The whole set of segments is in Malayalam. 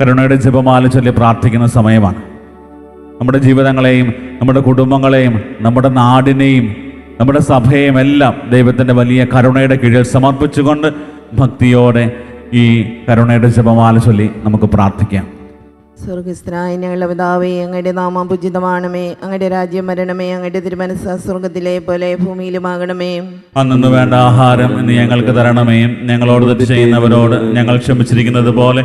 കരുണയുടെ ജപമാല ചൊല്ലി പ്രാർത്ഥിക്കുന്ന സമയമാണ്. നമ്മുടെ ജീവിതങ്ങളെയും നമ്മുടെ കുടുംബങ്ങളെയും നമ്മുടെ നാടിനെയും നമ്മുടെ സഭയെയും എല്ലാം ദൈവത്തിന്റെ വലിയ കരുണയുടെ കീഴിൽ സമർപ്പിച്ചുകൊണ്ട് ഭക്തിയോടെ ഈ കരുണയുടെ ജപമാല ചൊല്ലി നമുക്ക് പ്രാർത്ഥിക്കാം. സ്വർഗസ്ഥനായ ഞങ്ങളുടെ പിതാവേ അങ്ങയുടെ നാമം പുജിതമാണമേ. അങ്ങയുടെ രാജ്യം വരണമേ. അങ്ങയുടെ തിരുമനസ് സ്വർഗത്തിലെ പോലെ ഭൂമിയിലുമാകണമേ. അന്നു വേണ്ട ആഹാരം ഇന്ന് ഞങ്ങൾക്ക് തരണമേ. ഞങ്ങളോട് തെറ്റ് ചെയ്യുന്നവരോട് ഞങ്ങൾ ക്ഷമിച്ചിരിക്കുന്നത് പോലെ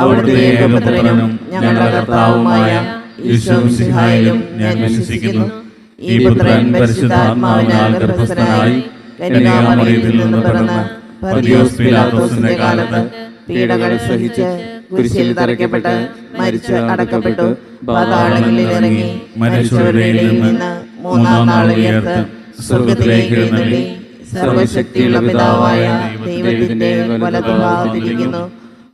അവിടുത്തെ ഏകപുത്രനും ഞങ്ങളുടെ കർത്താവുമായ ഞാൻ വിശ്വസിക്കുന്നു. ഈ പുത്രൻ പരിശുദ്ധാത്മാവിനാൽ ഗർഭസ്ഥനായി കന്യാമറിയത്തിൽ നിന്ന് പിറന്ന് പതിയോസ് പിലാത്തോസിന്റെ കാലത്ത് പീഡകൾ സഹിച്ച് കുരിശിൽ തറയ്ക്കപ്പെട്ട് മരിച്ച് അടക്കപ്പെട്ടു. പാതാളങ്ങളിൽ ഇറങ്ങി മരിച്ചവരുടെ ഇടയിൽ നിന്ന് മൂന്നാം നാൾ ഉയർത്ത് സ്വർഗത്തിലേക്ക് എഴുന്നള്ളി. സർവശക്തിയുള്ള പിതാവായ ദൈവത്തിന്റെ വലതുഭാഗത്തിരിക്കുന്നു.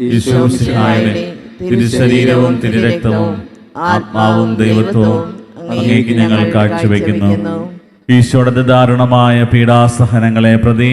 യേശുസിഹായുടെ തിരുശരീരവും തിരുരക്തവും ആത്മാവും ദൈവത്വവും അങ്ങേക്ക് ഞങ്ങൾ കാഴ്ചവെക്കുന്നു. ഈശോയുടെ ദാരുണമായ പീഡാസഹനങ്ങളെ പ്രതി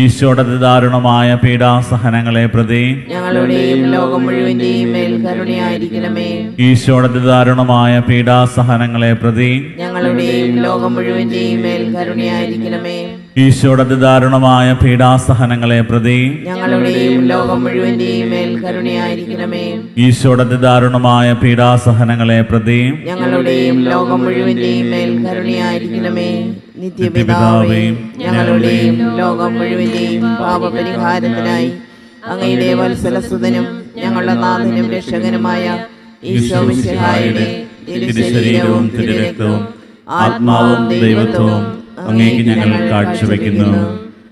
ഈശോയുടെ ദാരുണമായ പീഡാസഹനങ്ങളെ പ്രതി ഞങ്ങളുടെയും ലോകം മുഴുവന്റെയും മേൽ കരുണയായിരിക്കണമേ. ഈശോയുടെ ദാരുണമായ പീഡാസഹനങ്ങളെ പ്രതി ഞങ്ങളുടെയും ലോകം മുഴുവന്റെയും മേൽ കരുണയായിരിക്കണമേ. ഈശോയുടെ ദാരുണമായ പീഡാസഹനങ്ങളെ പ്രതി ഞങ്ങളുടെയും ലോകം മുഴുവന്റെയും മേൽ കരുണയായിരിക്കണമേ. ഈശോയുടെ ദാരുണമായ പീഡാസഹനങ്ങളെ പ്രതി ഞങ്ങളുടെയും ലോകം മുഴുവന്റെയും മേൽ കരുണയായിരിക്കണമേ. നിത്യപിതാവേ ഞങ്ങളുടെയും ലോകം മുഴുവന്റെയും പാപപരിഹാരത്തിനായി അങ്ങയുടെ വത്സലസുതനും ഞങ്ങളുടെ നാഥനും രക്ഷകനുമായ ഈശോ മിശിഹായുടെ തിരുശരീരവും തിരുരക്തവും ആത്മാവും ദൈവത്വവും അങ്ങേക്ക് ഞങ്ങൾ കാഴ്ചവെക്കുന്നു.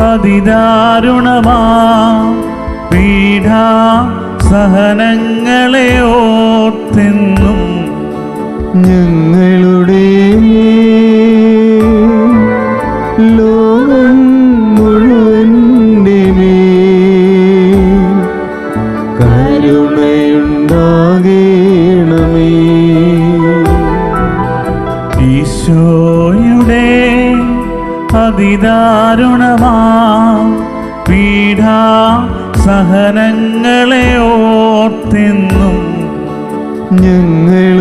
അതിദാരുണമാ. പീഠാ സഹനങ്ങളെ ഓർത്തെന്നും ഞങ്ങളുടെ ലോകം മുഴുവന്റെ മേൽ അതിദാരുണമാ. പീഠാ സഹനങ്ങളെ ഓർത്തെന്നും ഞങ്ങളുടെ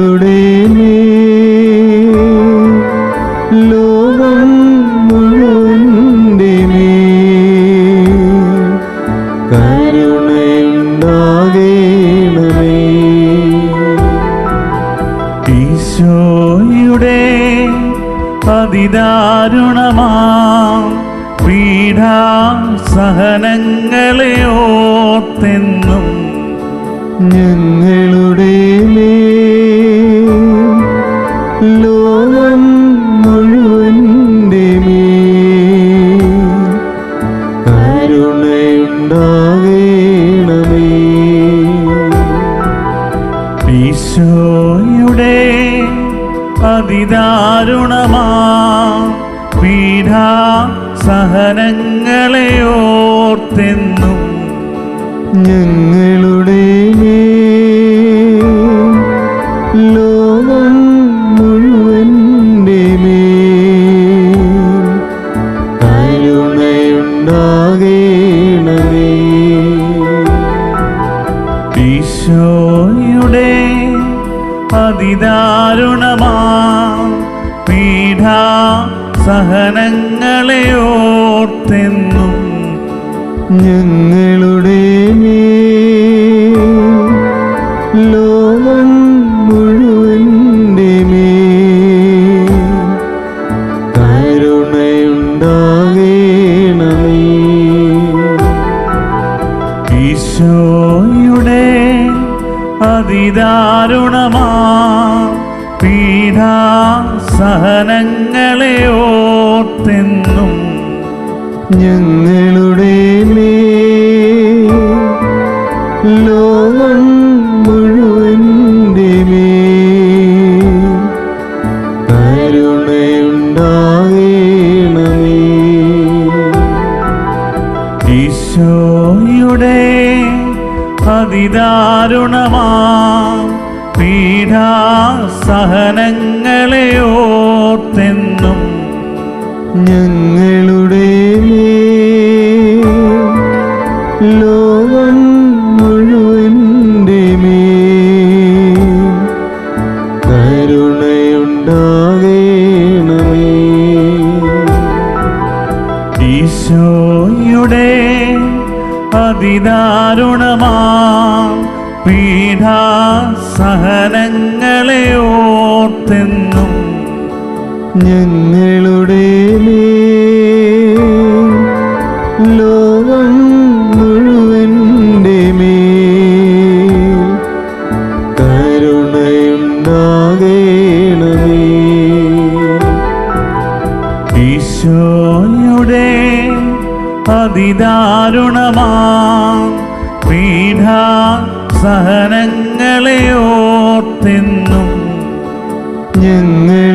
ലോകം മുഴുവന്റെ ഈശോയുടെ അതിദാരുണമാ പീഠാ സഹനങ്ങളെ ഓർത്തെന്നും ഞങ്ങളുടെ സഹനങ്ങളെ ഓർത്തെന്നും ഞങ്ങളുടെ ലോകം മുഴുവന്റെ മേൽ ഈശോയുടെ അതിദാരുണമാ ഓർത്തെന്നും ഞങ്ങളുടെ ലോകം മുഴുവന്റെ കരുണയുണ്ടാകേണമേ. ഈശോയുടെ അതിദാരുണമാ പീഠാ സഹനങ്ങളെ ഓർത്തെന്നും ഞങ്ങളുടെ ലോകം മുഴുവന്റെ മേ കരുണയുണ്ടാകേണമേ. അതിദാരുണമാ പീഠ സഹനങ്ങളെ ഓർത്തെന്നും ഞങ്ങളുടെ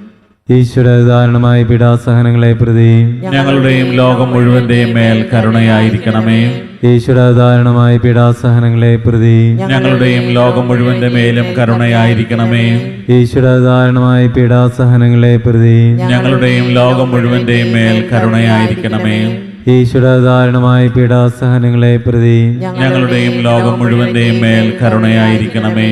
ഈശ്വരധാരണമായ പീഡാസഹനങ്ങളെ പ്രതി ഞങ്ങളുടെയും ലോകം മുഴുവന്റെയും മേൽ കരുണയായിരിക്കണമേ. ഈശ്വരധാരണമായ പീഡാസഹനങ്ങളെ പ്രതി ഞങ്ങളുടെയും ലോകം മുഴുവന്റെ മേലും കരുണയായിരിക്കണമേ. ഈശ്വരധാരണമായ പീഡാസഹനങ്ങളെ പ്രതി ഞങ്ങളുടെയും ലോകം മുഴുവന്റെയും മേൽ കരുണയായിരിക്കണമേ. ഈശ്വരധാരണമായ പീഡാസഹനങ്ങളെ പ്രതി ഞങ്ങളുടെയും ലോകം മുഴുവന്റെയും മേൽ കരുണയായിരിക്കണമേ.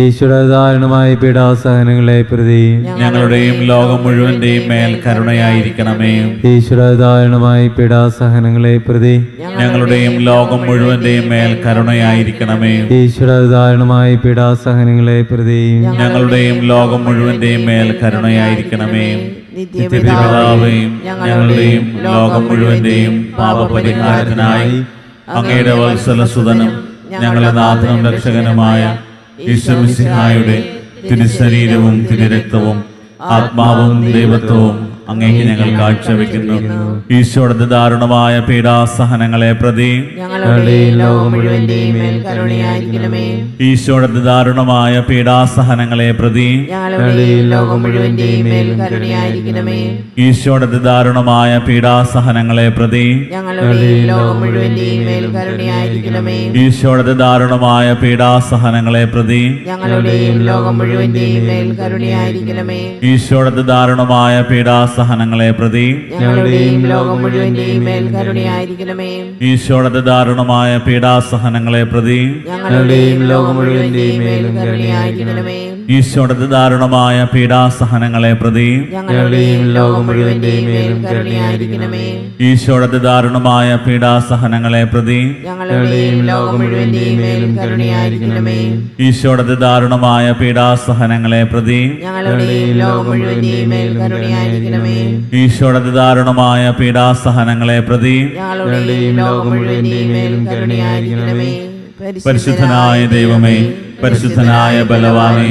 ഈശ്വരധാരണമായ പീഡാസഹനങ്ങളെ പ്രതി ഞങ്ങളുടെയും ലോകം മുഴുവന്റെയും മേൽ കരുണയായിരിക്കണമേ. ഈശ്വരധാരണമായ പീഡാസഹനങ്ങളെ പ്രതി ഞങ്ങളുടെയും ലോകം മുഴുവന്റെയും മേൽ കരുണയായിരിക്കണമേ. ഈശ്വരധാരണമായ പീഡാസഹനങ്ങളെ പ്രതി ഞങ്ങളുടെയും ലോകം മുഴുവന്റെയും മേൽ കരുണയായിരിക്കണമേ. നിത്യപിതാവേയും ഞങ്ങളുടെയും ലോകം മുഴുവന്റെയും പാപപരിഹാരത്തിനായി അങ്ങയുടെ വത്സലസുതനും ഞങ്ങളുടെ നാഥനും രക്ഷകനുമായ ഈശ്വമിസിഹായുടെ തിരുശരീരവും തിരുരക്തവും ആത്മാവും ദൈവത്വവും അങ്ങേക്ക് ഞങ്ങൾ കാഴ്ചവെക്കുന്നു. ഈശോയുടെ ദാരുണമായ പീഡാസഹനങ്ങളെ പ്രതി ഈശോയുടെ ദാരുണമായ പീഡാസഹനങ്ങളെ പ്രതി ഈശോയുടെ ദാരുണമായ പീഡാസഹനങ്ങളെ പ്രതി ഈശോയുടെ ദാരുണമായ പീഡാസഹനങ്ങളെ പ്രതി ഞങ്ങളുടെയും ലോകം മുഴുവന്റെയും മേൽ കരുണയായിരിക്കണമേ. ഈശോയുടെ ദാരുണമായ പീഡാസഹനങ്ങളെ പ്രതി ഞങ്ങളുടെയും ലോകം മുഴുവന്റെയും മേൽ കരുണയായിരിക്കണമേ. ദാരുണമായ പീഡാസഹനങ്ങളെ പ്രതി ഞങ്ങളുടെയും ലോകം മുഴുവന്റെയും മേൽ കരുണയായിരിക്കണമേ. ഈശോയുടെ ദാരുണമായ പീഡാസഹനങ്ങളെ പ്രതി ഞങ്ങളുടെയും ലോകം മുഴുവന്റെയും മേൽ കരുണയായിരിക്കണമേ. ഈശോയുടെ ദാരുണമായ പീഡാസഹനങ്ങളെ പ്രതി ഞങ്ങളുടെയും ലോകം മുഴുവന്റെയും മേൽ കരുണയായിരിക്കണമേ. ഈശോയുടെ ദാരുണമായ പീഡാസഹനങ്ങളെ പ്രതി ഞങ്ങളുടെയും ലോകം മുഴുവന്റെയും മേൽ കരുണയായിരിക്കണമേ. ഈശോയുടെ ദാരുണമായ പീഡാസഹനങ്ങളെ പ്രതി ഞങ്ങളുടെയും ലോകം മുഴുവന്റെയും മേൽ കരുണയായിരിക്കണമേ. പരിശുദ്ധനായ ദൈവമേ പരിശുദ്ധനായ ബലവാനെ